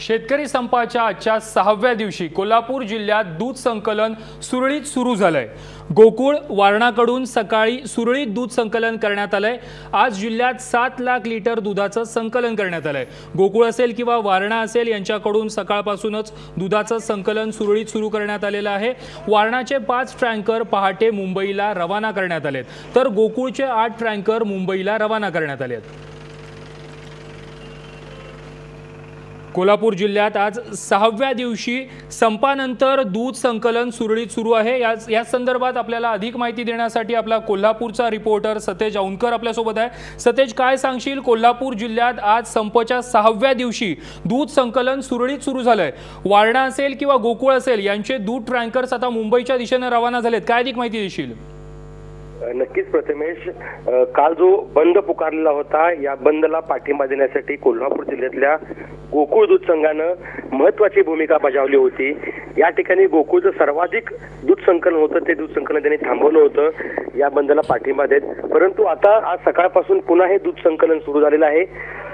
शेतकरी संपाच्या आजच्या सहाव्या दिवशी कोल्हापूर जिल्ह्यात दूध संकलन सुरळीत सुरू झालंय. गोकुळ वारणाकडून सकाळी सुरळीत दूध संकलन करण्यात आलंय. आज जिल्ह्यात सात लाख लिटर दुधाचं संकलन करण्यात आलंय. गोकुळ असेल किंवा वारणा असेल यांच्याकडून सकाळपासूनच दुधाचं संकलन सुरळीत सुरू करण्यात आलेलं आहे. वारणाचे पाच टँकर पहाटे मुंबईला रवाना करण्यात आलेत. तर गोकुळचे आठ टँकर मुंबईला रवाना करण्यात आलेत. कोल्हापूर जिल्ह्यात आज सहाव्या दिवशी संपानंतर दूध संकलन सुरळीत सुरू आहे. याच या संदर्भात आपल्याला अधिक माहिती देण्यासाठी आपला कोल्हापूरचा रिपोर्टर सतेज औंधकर आपल्यासोबत आहे. सतेज काय सांगशील? कोल्हापूर जिल्ह्यात आज संपच्या सहाव्या दिवशी दूध संकलन सुरळीत सुरू झालंय. वारणा असेल किंवा गोकुळ असेल यांचे दूध ट्रँकर्स आता मुंबईच्या दिशेने रवाना झालेत. काय अधिक माहिती देशील? नक्कीच प्रथमेश काल जो बंद पुकारलेला होता या बंदला पाठिंबा देण्यासाठी कोल्हापूर जिल्ह्यातल्या गोकुळ दूध संघानं महत्वाची भूमिका बजावली होती. या ठिकाणी गोकुळचं सर्वाधिक दूध संकलन होतं ते दूध संकलन त्यांनी थांबवलं होतं. या बंदला पाठिंबा देत परंतु आता आज सकाळपासून पुन्हा हे दूध संकलन सुरू झालेलं आहे.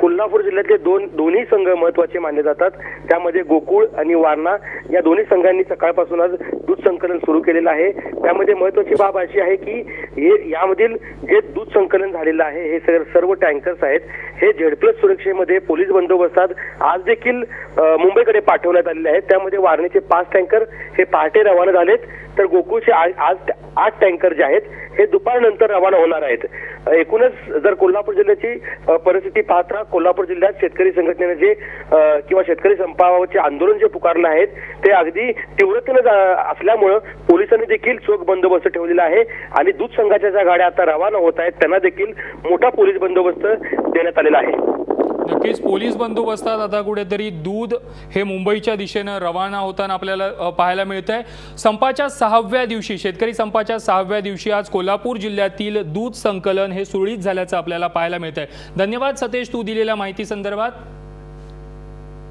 कोल्हापूर जिल्ह्यातले दोन दोन्ही संघ महत्त्वाचे मानले जातात. त्यामध्ये गोकुळ आणि वारणा या दोन्ही संघांनी सकाळपासून आज दूध संकलन सुरू केलेलं आहे. त्यामध्ये महत्वाची बाब अशी आहे की हे यामधील जे दूध संकलन झालेलं आहे हे सर- सर्व टँकर्स आहेत. हे झेडप्लस सुरक्षेमध्ये पोलीस बंदोबस्तात आज देखील मुंबईकडे पाठवण्यात आलेले आहेत. त्यामध्ये वारणीचे पाच टँकर हे पहाटे रवाना झालेत. तर गोकुळचे आज आठ टँकर जे आहेत हे दुपारनंतर रवाना होणार आहेत. एकूणच जर कोल्हापूर जिल्ह्याची परिस्थिती पाहता कोल्हापूर जिल्ह्यात शेतकरी संघटनेने जे किंवा शेतकरी संपाचे आंदोलन जे पुकारलं आहेत ते अगदी तीव्रतेनं जा- असल्यामुळं पोलिसांनी देखील चोख बंदोबस्त ठेवलेला आहे आणि दूध संघाच्या ज्या गाड्या आता रवाना होत आहेत त्यांना देखील मोठा पोलीस बंदोबस्त देण्यात आलेला आहे. नक्कीच पोलीस बंदोबस्तात आता कुठेतरी दूध हे मुंबईच्या दिशेनं रवाना होताना आपल्याला पाहायला मिळत आहे संपाच्या सहाव्या दिवशी शेतकरी संपाच्या सहाव्या दिवशी आज कोल्हापूर जिल्ह्यातील दूध संकलन हे सुरळीत झाल्याचं आपल्याला पाहायला मिळत आहे धन्यवाद सतेश तू दिलेल्या माहिती संदर्भात.